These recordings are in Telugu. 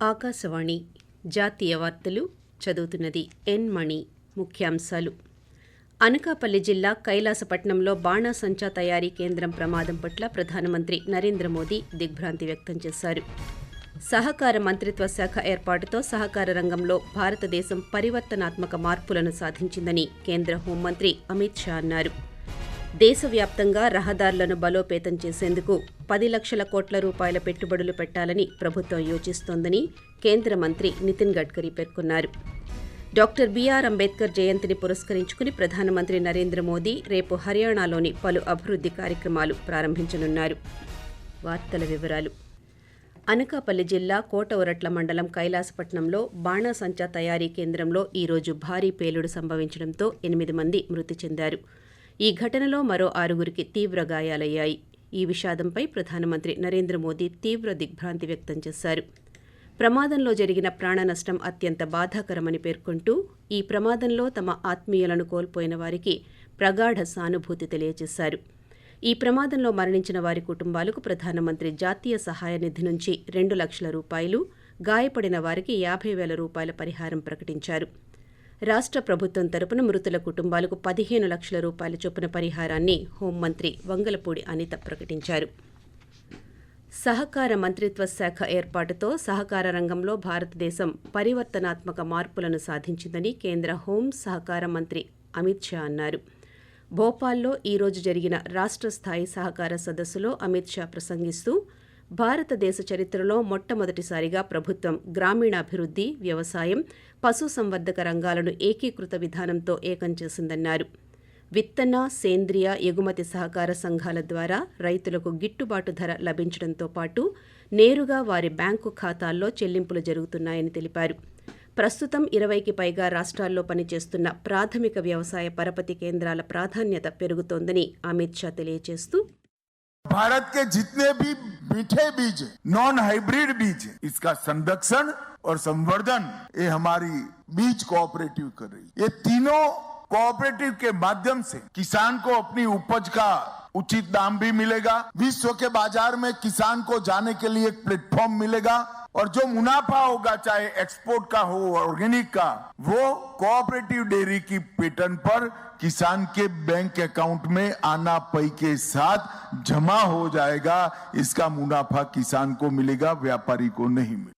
ఆకాశవాణి జాతీయ వార్తలు చదువుతున్నది ఎన్ మణి ముఖ్యాంశాలు. అనకాపల్లి జిల్లా కైలాసపట్నంలో బాణాసంచా తయారీ కేంద్రం ప్రమాదం పట్ల ప్రధానమంత్రి నరేంద్ర మోదీ దిగ్భ్రాంతి వ్యక్తం చేశారు. సహకార మంత్రిత్వ శాఖ ఏర్పాటుతో సహకార రంగంలో భారతదేశం పరివర్తనాత్మక మార్పులను సాధించిందని కేంద్ర హోంమంత్రి అమిత్ షా అన్నారు. దేశవ్యాప్తంగా రహదారులను బలోపేతం చేసేందుకు పది లక్షల కోట్ల రూపాయల పెట్టుబడులు పెట్టాలని ప్రభుత్వం యోచిస్తోందని కేంద్ర మంత్రి నితిన్ గడ్కరీ పేర్కొన్నారు. డాక్టర్ బీఆర్ అంబేద్కర్ జయంతిని పురస్కరించుకుని ప్రధానమంత్రి నరేంద్ర మోదీ రేపు హర్యానాలోని పలు అభివృద్ధి కార్యక్రమాలు ప్రారంభించనున్నారు. వార్తల వివరాలు. అనకాపల్లి జిల్లా కోటవరట్ల మండలం కైలాసపట్నంలో బాణాసంచా తయారీ కేంద్రంలో ఈరోజు భారీ పేలుడు సంభవించడంతో ఎనిమిది మంది మృతి చెందారు. ఈ ఘటనలో మరో ఆరుగురికి తీవ్ర గాయాలయ్యాయి. ఈ విషాదంపై ప్రధానమంత్రి నరేంద్ర మోదీ తీవ్ర దిగ్భ్రాంతి వ్యక్తం చేశారు. ప్రమాదంలో జరిగిన ప్రాణనష్టం అత్యంత బాధాకరమని పేర్కొంటూ ఈ ప్రమాదంలో తమ ఆత్మీయులను కోల్పోయిన వారికి ప్రగాఢ సానుభూతి తెలియజేశారు. ఈ ప్రమాదంలో మరణించిన వారి కుటుంబాలకు ప్రధానమంత్రి జాతీయ సహాయ నిధి నుంచి రెండు లక్షల రూపాయలు గాయపడిన వారికి యాభై వేల రూపాయల పరిహారం ప్రకటించారు. రాష్ట్ర ప్రభుత్వం తరపున మృతుల కుటుంబాలకు పదిహేను లక్షల రూపాయల చొప్పున పరిహారాన్ని హోంమంత్రి వంగలపూడి అనిత ప్రకటించారు. సహకార మంత్రిత్వ శాఖ ఏర్పాటుతో సహకార రంగంలో భారతదేశం పరివర్తనాత్మక మార్పులను సాధించిందని కేంద్ర హోం సహకార మంత్రి అమిత్ షా అన్నారు. భోపాల్లో ఈరోజు జరిగిన రాష్ట్ర స్థాయి సహకార సదస్సులో అమిత్ షా ప్రసంగిస్తూ భారతదేశ చరిత్రలో మొట్టమొదటిసారిగా ప్రభుత్వం గ్రామీణాభివృద్ధి వ్యవసాయం పశు సంవర్ధక రంగాలను ఏకీకృత విధానంతో ఏకం చేసిందన్నారు. విత్తన సేంద్రియ ఎగుమతి సహకార సంఘాల ద్వారా రైతులకు గిట్టుబాటు ధర లభించడంతో పాటు నేరుగా వారి బ్యాంకు ఖాతాల్లో చెల్లింపులు జరుగుతున్నాయని తెలిపారు. ప్రస్తుతం ఇరవైకి పైగా రాష్ట్రాల్లో పనిచేస్తున్న ప్రాథమిక వ్యవసాయ పరపతి కేంద్రాల ప్రాధాన్యత పెరుగుతోందని అమిత్ షా తెలియజేస్తూ భారత్ కే జితనే భీ मीठे बीज नॉन हाइब्रिड बीज। इसका संरक्षण और संवर्धन ये हमारी बीज कोऑपरेटिव कर रही है। ये तीनों कोऑपरेटिव के माध्यम से किसान को अपनी उपज का उचित दाम भी मिलेगा। विश्व के बाज़ार में किसान को जाने के लिए एक प्लेटफॉर्म मिलेगा। और जो मुनाफा होगा चाहे एक्सपोर्ट का हो ऑर्गेनिक का वो कोऑपरेटिव डेयरी की पैटर्न पर किसान के बैंक अकाउंट में आना पई के साथ जमा हो जाएगा इसका मुनाफा किसान को मिलेगा व्यापारी को नहीं मिलेगा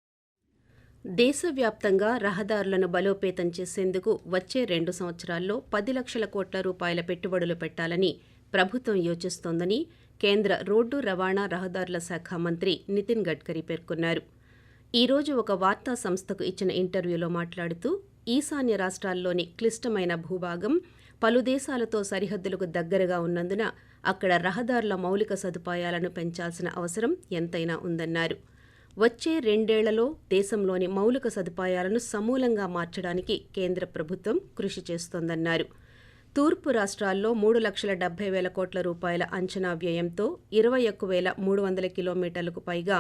దేశవ్యాప్తంగా రహదారులను బలోపేతం చేసేందుకు వచ్చే రెండు సంవత్సరాల్లో పది లక్షల కోట్ల రూపాయల పెట్టుబడులు పెట్టాలని ప్రభుత్వం యోచిస్తోందని కేంద్ర రోడ్డు రవాణా రహదారుల శాఖ మంత్రి నితిన్ గడ్కరీ పేర్కొన్నారు ఈ రోజు ఒక వార్తా సంస్థకు ఇచ్చిన ఇంటర్వ్యూలో మాట్లాడుతూ ఈశాన్య రాష్ట్రాల్లోని క్లిష్టమైన భూభాగం పలు దేశాలతో సరిహద్దులకు దగ్గరగా ఉన్నందున అక్కడ రహదారుల మౌలిక సదుపాయాలను పెంచాల్సిన అవసరం ఎంతైనా ఉందన్నారు. వచ్చే రెండేళ్ళలో దేశంలోని మౌలిక సదుపాయాలను సమూలంగా మార్చడానికి కేంద్ర ప్రభుత్వం కృషి చేస్తోందన్నారు. తూర్పు రాష్ట్రాల్లో మూడు లక్షల డెబ్బై వేల కోట్ల రూపాయల అంచనా వ్యయంతో ఇరవై ఒక్క వేల మూడు వందల కిలోమీటర్లకు పైగా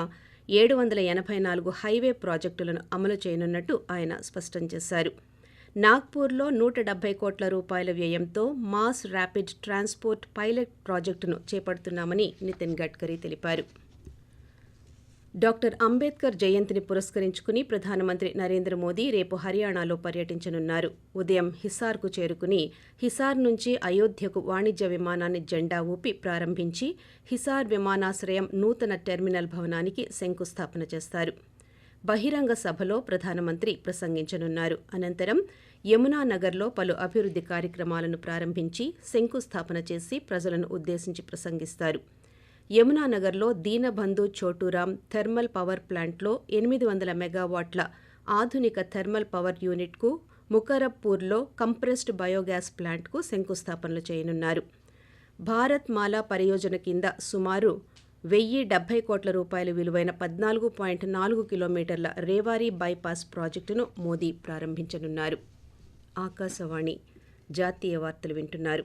ఏడు వందల ఎనభై నాలుగు హైవే ప్రాజెక్టులను అమలు చేయనున్నట్టు ఆయన స్పష్టం చేశారు. నాగ్పూర్లో నూట డెబ్బై కోట్ల రూపాయల వ్యయంతో మాస్ ర్యాపిడ్ ట్రాన్స్పోర్ట్ పైలట్ ప్రాజెక్టును చేపడుతున్నామని నితిన్ గడ్కరీ తెలిపారు. డాక్టర్ అంబేద్కర్ జయంతిని పురస్కరించుకుని ప్రధానమంత్రి నరేంద్ర మోదీ రేపు హర్యానాలో పర్యటించనున్నారు. ఉదయం హిసార్కు చేరుకుని హిసార్ నుంచి అయోధ్యకు వాణిజ్య విమానాన్ని జెండా ఊపి ప్రారంభించి హిసార్ విమానాశ్రయం నూతన టెర్మినల్ భవనానికి శంకుస్థాపన చేస్తారు. బహిరంగ సభలో ప్రధానమంత్రి ప్రసంగించనున్నారు. అనంతరం యమునా నగర్లో పలు అభివృద్ధి కార్యక్రమాలను ప్రారంభించి శంకుస్థాపన చేసి ప్రజలను ఉద్దేశించి ప్రసంగిస్తారు. యమునానగర్లో దీనబంధు చోటురాం థర్మల్ పవర్ ప్లాంట్లో ఎనిమిది వందల మెగావాట్ల ఆధునిక థర్మల్ పవర్ యూనిట్కు ముకరప్పూర్లో కంప్రెస్డ్ బయోగ్యాస్ ప్లాంట్కు శంకుస్థాపనలు చేయనున్నారు. భారత్ మాలా పరియోజన కింద సుమారు వెయ్యి డెబ్బై కోట్ల రూపాయల విలువైన పద్నాలుగు పాయింట్ నాలుగు కిలోమీటర్ల రేవారీ బైపాస్ ప్రాజెక్టును మోదీ ప్రారంభించనున్నారు. ఆకాశవాణి జాతీయ వార్తలు వింటున్నారు.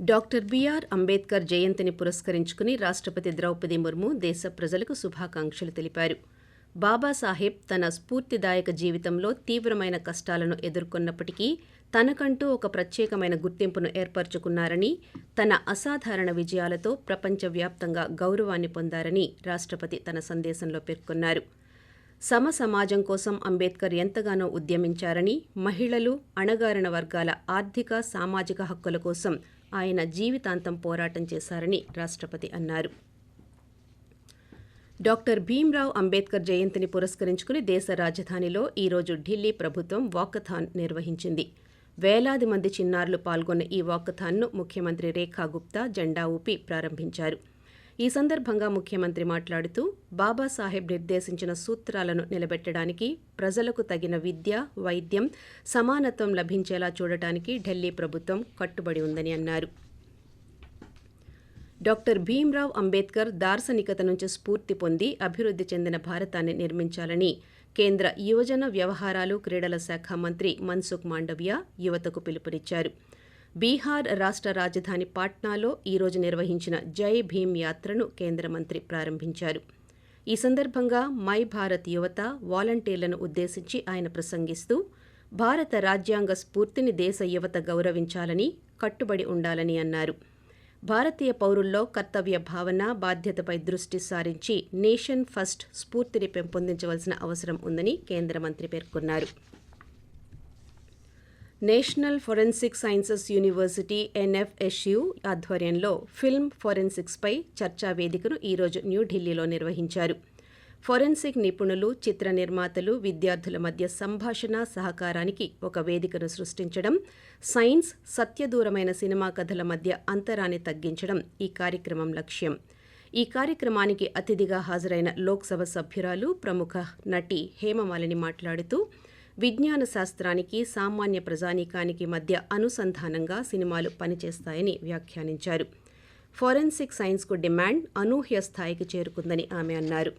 డాక్టర్ బిఆర్ అంబేద్కర్ జయంతిని పురస్కరించుకుని రాష్ట్రపతి ద్రౌపది ముర్ము దేశ ప్రజలకు శుభాకాంక్షలు తెలిపారు. బాబాసాహెబ్ తన స్ఫూర్తిదాయక జీవితంలో తీవ్రమైన కష్టాలను ఎదుర్కొన్నప్పటికీ తనకంటూ ఒక ప్రత్యేకమైన గుర్తింపును ఏర్పరచుకున్నారని తన అసాధారణ విజయాలతో ప్రపంచవ్యాప్తంగా గౌరవాన్ని పొందారని రాష్ట్రపతి తన సందేశంలో పేర్కొన్నారు. సమ సమాజం కోసం అంబేద్కర్ ఎంతగానో ఉద్యమించారని మహిళలు అణగారిన వర్గాల ఆర్థిక సామాజిక హక్కుల కోసం ఆయన జీవితాంతం పోరాటం చేశారని రాష్ట్రపతి అన్నారు. డాక్టర్ భీమ్రావ్ అంబేద్కర్ జయంతిని పురస్కరించుకుని దేశ రాజధానిలో ఈరోజు ఢిల్లీ ప్రభుత్వం వాకథాన్ నిర్వహించింది. వేలాది మంది చిన్నారులు పాల్గొన్న ఈ వాకథాన్ను ముఖ్యమంత్రి రేఖా గుప్తా జెండా ఊపి ప్రారంభించారు. ఈ సందర్భంగా ముఖ్యమంత్రి మాట్లాడుతూ బాబాసాహెబ్ నిర్దేశించిన సూత్రాలను నిలబెట్టడానికి ప్రజలకు తగిన విద్య వైద్యం సమానత్వం లభించేలా చూడటానికి ఢిల్లీ ప్రభుత్వం కట్టుబడి ఉందని అన్నారు. డాక్టర్ భీమ్రావ్ అంబేద్కర్ దార్శనికత నుంచి స్ఫూర్తి పొంది అభివృద్ధి చెందిన భారతాన్ని నిర్మించాలని కేంద్ర యువజన వ్యవహారాలు క్రీడల శాఖ మంత్రి మన్సుఖ్ మాండవ్య యువతకు పిలుపునిచ్చారు. బీహార్ రాష్ట్ర రాజధాని పాట్నాలో ఈరోజు నిర్వహించిన జై భీమ్ యాత్రను కేంద్ర మంత్రి ప్రారంభించారు. ఈ సందర్భంగా మై భారత్ యువత వాలంటీర్లను ఉద్దేశించి ఆయన ప్రసంగిస్తూ భారత రాజ్యాంగ స్ఫూర్తిని దేశ యువత గౌరవించాలని కట్టుబడి ఉండాలని అన్నారు. భారతీయ పౌరుల్లో కర్తవ్య భావన బాధ్యతపై దృష్టి సారించి నేషన్ ఫస్ట్ స్ఫూర్తిని పెంపొందించవలసిన అవసరం ఉందని కేంద్ర మంత్రి పేర్కొన్నారు. National forensic sciences university NFSU ఆధ్వర్యంలో ఫిల్మ్ ఫొరెన్సిక్స్పై చర్చా వేదికను ఈరోజు న్యూఢిల్లీలో నిర్వహించారు. ఫొరెన్సిక్ నిపుణులు చిత్ర నిర్మాతలు విద్యార్థుల మధ్య సంభాషణ సహకారానికి ఒక వేదికను సృష్టించడం సైన్స్ సత్యదూరమైన సినిమా కథల మధ్య అంతరాన్ని తగ్గించడం ఈ కార్యక్రమం లక్ష్యం. ఈ కార్యక్రమానికి అతిథిగా హాజరైన లోక్సభ సభ్యురాలు ప్రముఖ నటి హేమమాలిని మాట్లాడుతూ విజ్ఞాన శాస్త్రానికి సామాన్య ప్రజానీకానికి మధ్య అనుసంధానంగా సినిమాలు పనిచేస్తాయని వ్యాఖ్యానించారు. ఫోరెన్సిక్ సైన్స్కు డిమాండ్ అనూహ్య స్థాయికి చేరుకుందని ఆమె అన్నారు.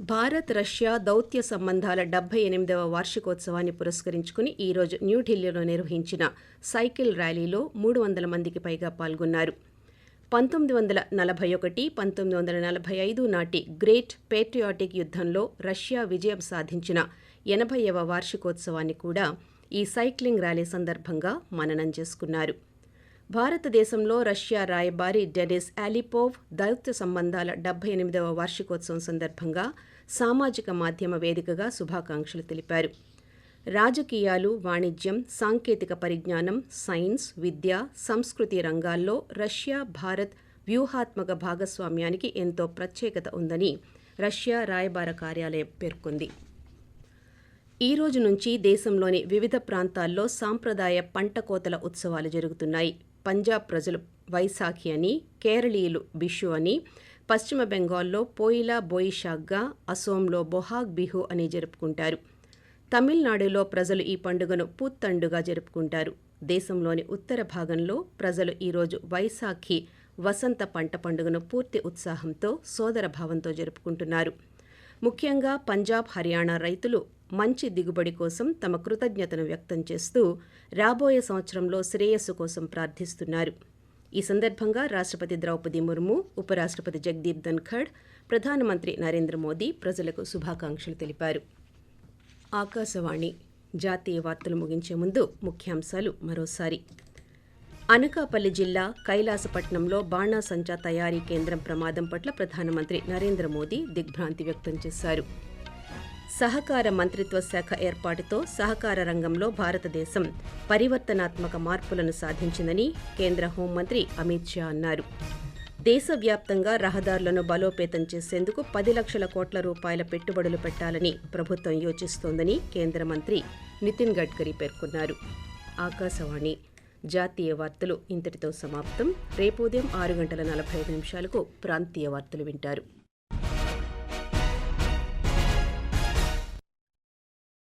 భారత్ రష్యా దౌత్య సంబంధాల డెబ్బై ఎనిమిదవ వార్షికోత్సవాన్ని పురస్కరించుకుని ఈరోజు న్యూఢిల్లీలో నిర్వహించిన సైకిల్ ర్యాలీలో మూడు వందల మందికి పైగా పాల్గొన్నారు. పంతొమ్మిది వందల నలభై ఒకటి పంతొమ్మిది వందల నలభై ఐదు నాటి గ్రేట్ పేట్రియాటిక్ యుద్ధంలో రష్యా విజయం సాధించిన ఎనభైవ వార్షికోత్సవాన్ని కూడా ఈ సైక్లింగ్ ర్యాలీ సందర్భంగా మననం చేసుకున్నారు. భారతదేశంలో రష్యా రాయబారి డెనిస్ ఆలిపోవ్ దౌత్య సంబంధాల డెబ్బై ఎనిమిదవ వార్షికోత్సవం సందర్భంగా సామాజిక మాధ్యమ వేదికగా శుభాకాంక్షలు తెలిపారు. రాజకీయాలు వాణిజ్యం సాంకేతిక పరిజ్ఞానం సైన్స్ విద్య సంస్కృతి రంగాల్లో రష్యా భారత్ వ్యూహాత్మక భాగస్వామ్యానికి ఎంతో ప్రత్యేకత ఉందని రష్యా రాయబార కార్యాలయం పేర్కొంది. ఈ రోజు నుంచి దేశంలోని వివిధ ప్రాంతాల్లో సాంప్రదాయ పంట కోతల ఉత్సవాలు జరుగుతున్నాయి. పంజాబ్ ప్రజలు వైశాఖి అని కేరళీయులు బిషు అని పశ్చిమ బెంగాల్లో పోయిలా బోయిషాగ్గా అసోంలో బొహాగ్ బిహు అని జరుపుకుంటారు. తమిళనాడులో ప్రజలు ఈ పండుగను పుత్తండుగా జరుపుకుంటారు. దేశంలోని ఉత్తర భాగంలో ప్రజలు ఈరోజు వైశాఖి వసంత పంట పండుగను పూర్తి ఉత్సాహంతో సోదరభావంతో జరుపుకుంటున్నారు. ముఖ్యంగా పంజాబ్ హర్యానా రైతులు మంచి దిగుబడి కోసం తమ కృతజ్ఞతను వ్యక్తం చేస్తూ రాబోయే సంవత్సరంలో శ్రేయస్సు కోసం ప్రార్థిస్తున్నారు. ఈ సందర్భంగా రాష్ట్రపతి ద్రౌపది ముర్ము ఉపరాష్ట్రపతి జగదీప్ ధన్ఖడ్ ప్రధానమంత్రి నరేంద్ర మోదీ ప్రజలకు శుభాకాంక్షలు తెలిపారు. ఆకాశవాణి జాతీయ వార్తలు ముగించే ముందు ముఖ్యాంశాలు మరోసారి. అనకాపల్లి జిల్లా కైలాసపట్నంలో బాణాసంచా తయారీ కేంద్రం ప్రమాదం పట్ల ప్రధానమంత్రి నరేంద్ర మోదీ దిగ్భ్రాంతి వ్యక్తం చేశారు. సహకార మంత్రిత్వ శాఖ ఏర్పాటుతో సహకార రంగంలో భారతదేశం పరివర్తనాత్మక మార్పులను సాధించిందని కేంద్ర హోంమంత్రి అమిత్ షా అన్నారు. దేశవ్యాప్తంగా రహదారులను బలోపేతం చేసేందుకు పది లక్షల కోట్ల రూపాయల పెట్టుబడులు పెట్టాలని ప్రభుత్వం యోచిస్తోందని కేంద్ర మంత్రి నితిన్ గడ్కరీ పేర్కొన్నారు. ఆకాశవాణి జాతీయ వార్తలు ఇంతటితో సమాప్తం. రేపు ఉదయం ఆరు గంటల నలభై ఐదు నిమిషాలకు ప్రాంతీయ వార్తలు వింటారు.